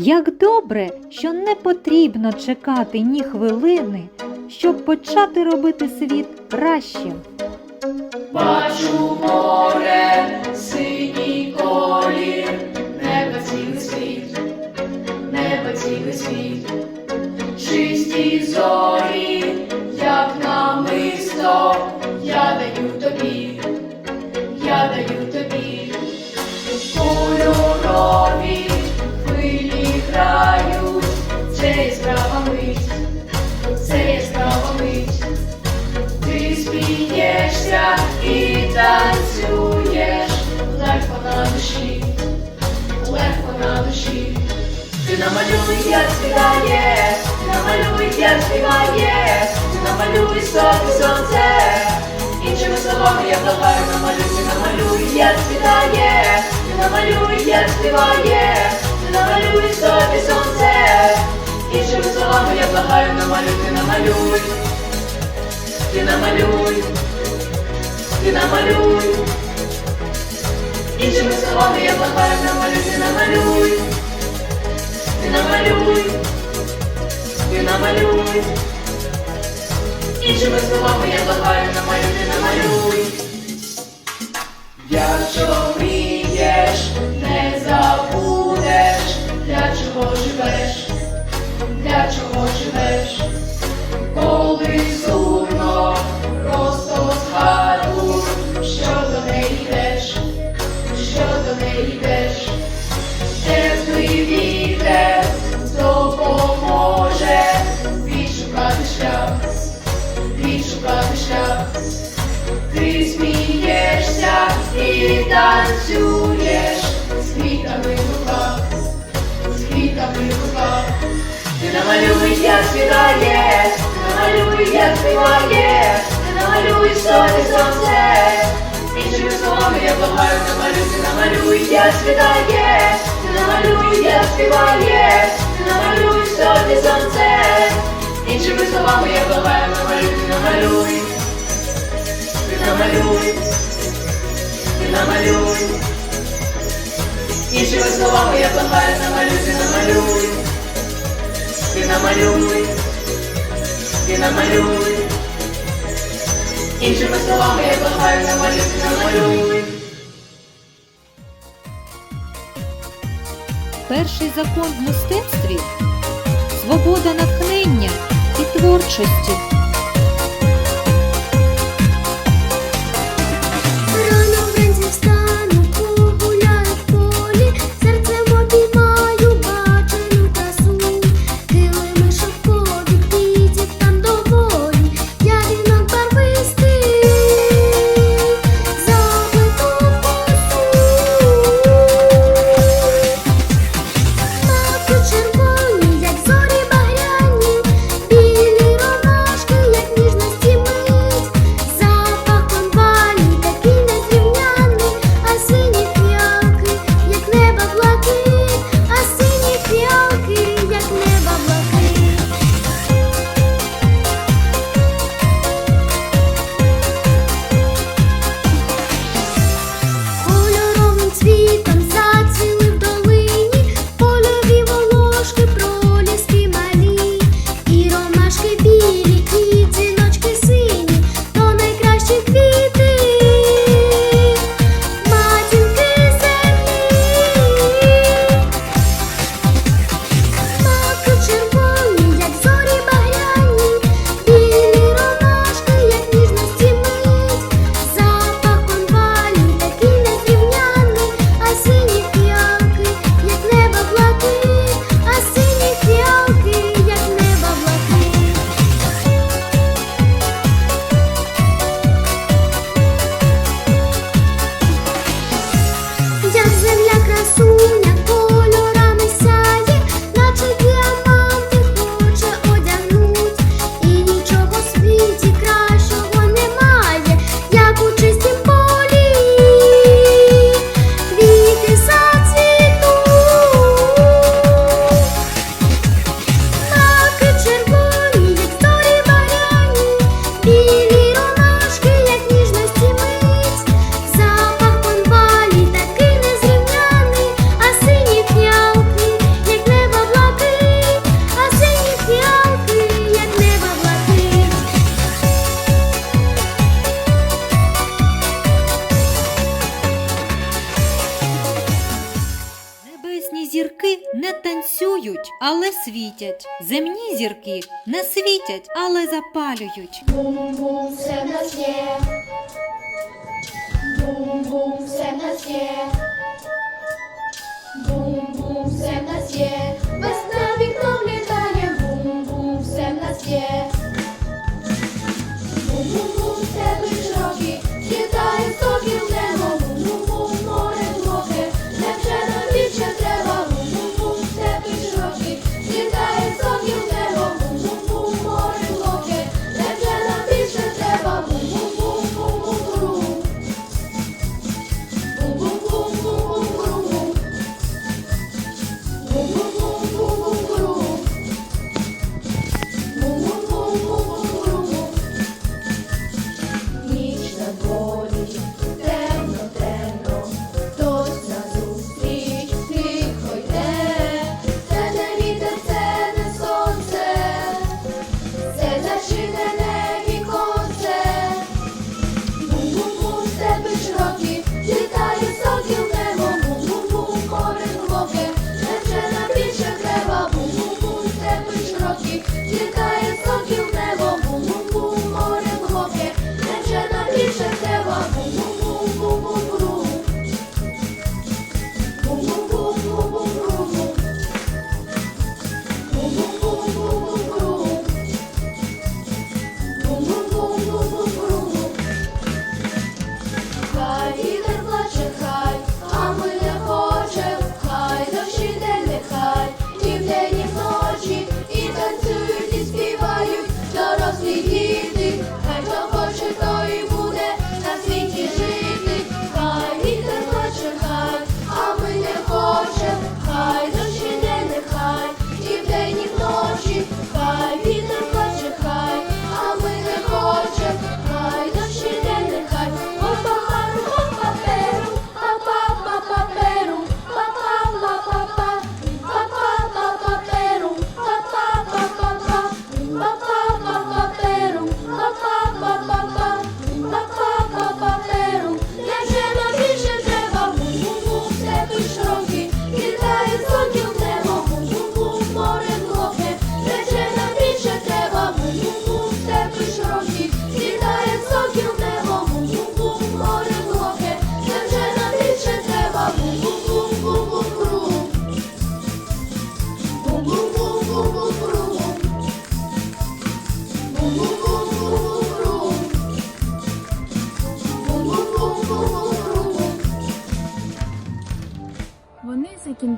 Як добре, що не потрібно чекати ні хвилини, щоб почати робити світ кращим. Бачу море, намалюй, як ти намалюй, як ти намалюй собі сонце. Іншими словами я благаю, намалюй, намалюй, як ти намалюй, як ти намалюй собі сонце. Іншими словами я благаю, намалюй, ти намалюй. Ти намалюй, ти намалюй. Іншими словами я благаю, намалюй, ти намалюй. Намалюй, ти намалюй. Іншими словами я благаю, намалюй, ти намалюй. Якщо мрієш, не забудеш, для чого живеш, для чого живеш. Коли сумно, просто згадуй, що до неї йдеш, що до неї йдеш, танцюєш з квітами в руках, з квітами в руках. Ти намалюй, як співаєш, ти намалюй, як співаєш, ти намалюй собі сонце. Іншими словами я благаю, намалюй, ти намалюй, як співаєш, ти намалюй, як співаєш, ти намалюй собі сонце. Іншими словами я благаю, намалюй, ти намалюй, ти намалюй, намалюй. Іншими словами я благаю, намалюй, ти намалюй. Ти намалюй, ти намалюй. Іншими словами я благаю, намалюй, ти намалюй. Перший закон в мистецтві свобода натхнення і творчості. палють, але світять. Земні зірки не світять, але запалюють. Бум-бум, все нас є. Бум-бум, все нас є. Yıka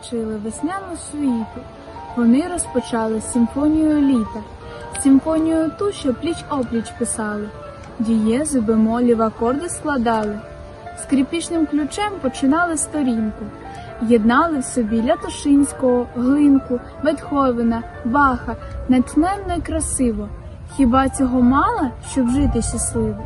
закінчили весняну світу, Вони розпочали симфонію літа, симфонію ту, що пліч опліч писали, дієзи, бемолів, акорди складали, скріпішним ключем починали сторінку, єднали в собі Лятошинського, глинку, Бетховена, Баха, натхненно і красиво. Хіба цього мало, щоб жити щасливо?